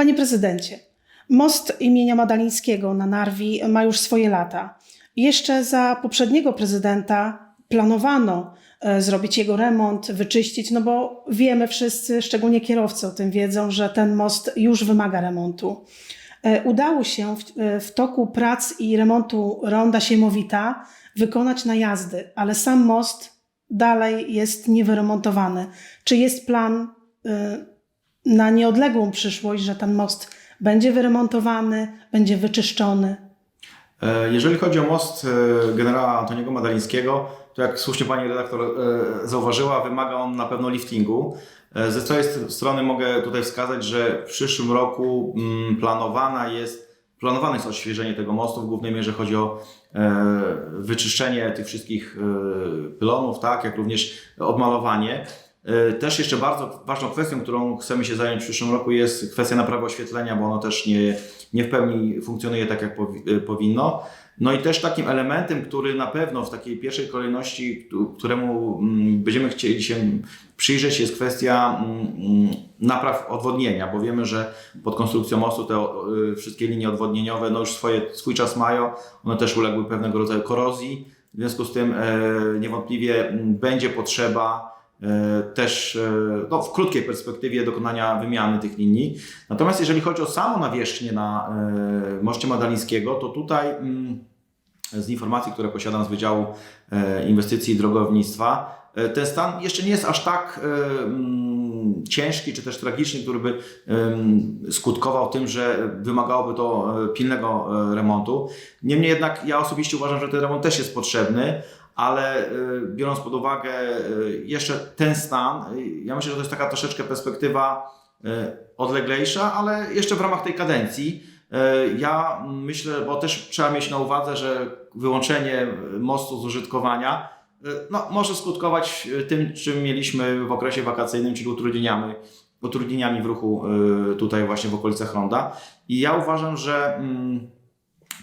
Panie prezydencie, most imienia Madalińskiego na Narwi ma już swoje lata. Jeszcze za poprzedniego prezydenta planowano e, zrobić jego remont, wyczyścić, no bo wiemy wszyscy, szczególnie kierowcy o tym wiedzą, że ten most już wymaga remontu. E, Udało się w, e, w toku prac i remontu ronda Siemowita wykonać najazdy, ale sam most dalej jest niewyremontowany. Czy jest plan e, na nieodległą przyszłość, że ten most będzie wyremontowany, będzie wyczyszczony? E, Jeżeli chodzi o most e, generała Antoniego Madalińskiego, to jak słusznie pani redaktor e, zauważyła, wymaga on na pewno liftingu. Ze swojej st- strony mogę tutaj wskazać, że w przyszłym roku mm, planowana jest, planowane jest odświeżenie tego mostu. W głównej mierze chodzi o wyczyszczenie tych wszystkich pylonów, tak, jak również odmalowanie. E, Też jeszcze bardzo ważną kwestią, którą chcemy się zająć w przyszłym roku jest kwestia naprawy oświetlenia, bo ono też nie, nie w pełni funkcjonuje tak, jak powi- e, powinno. No i też takim elementem, który na pewno w takiej pierwszej kolejności, któ- któremu mm, będziemy chcieli się przyjrzeć, jest kwestia mm, mm, napraw odwodnienia, bo wiemy, że pod konstrukcją mostu te y, wszystkie linie odwodnieniowe no już swoje, swój czas mają, one też uległy pewnego rodzaju korozji, w związku z tym e, niewątpliwie będzie potrzeba e, też e, no, w krótkiej perspektywie dokonania wymiany tych linii. Natomiast jeżeli chodzi o samą nawierzchnię na e, moście Madalińskiego, to tutaj mm, z informacji, które posiadam z Wydziału e, Inwestycji i Drogownictwa, e, ten stan jeszcze nie jest aż tak e, mm, ciężki czy też tragiczny, który by skutkował tym, że wymagałoby to e, pilnego e, remontu. Niemniej jednak ja osobiście uważam, że ten remont też jest potrzebny, ale e, biorąc pod uwagę e, jeszcze ten stan, e, ja myślę, że to jest taka troszeczkę perspektywa odleglejsza, ale jeszcze w ramach tej kadencji. Ja myślę, bo też trzeba mieć na uwadze, że wyłączenie mostu z użytkowania no, może skutkować tym, czym mieliśmy w okresie wakacyjnym, czyli utrudnieniami, utrudnieniami w ruchu tutaj właśnie w okolicach Ronda. I ja uważam, że mm,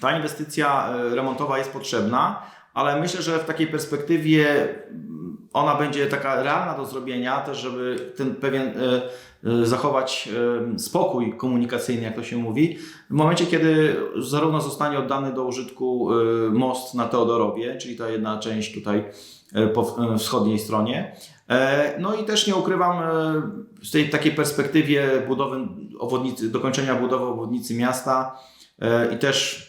ta inwestycja remontowa jest potrzebna, ale myślę, że w takiej perspektywie mm, ona będzie taka realna do zrobienia, też żeby ten pewien e, e, zachować e, spokój komunikacyjny, jak to się mówi, w momencie, kiedy zarówno zostanie oddany do użytku most na Teodorowie, czyli ta jedna część tutaj po wschodniej stronie. No i też nie ukrywam, z tej takiej perspektywie budowy obwodnicy, dokończenia budowy obwodnicy miasta i też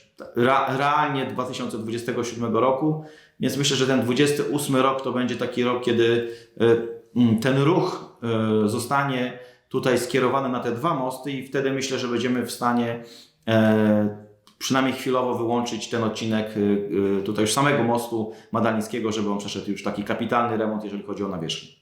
realnie 2027 roku. Więc myślę, że ten 28 rok to będzie taki rok, kiedy e, ten ruch e, zostanie tutaj skierowany na te dwa mosty i wtedy myślę, że będziemy w stanie e, przynajmniej chwilowo wyłączyć ten odcinek tutaj już samego mostu Madalińskiego, żeby on przeszedł już taki kapitalny remont, jeżeli chodzi o nawierzchnię.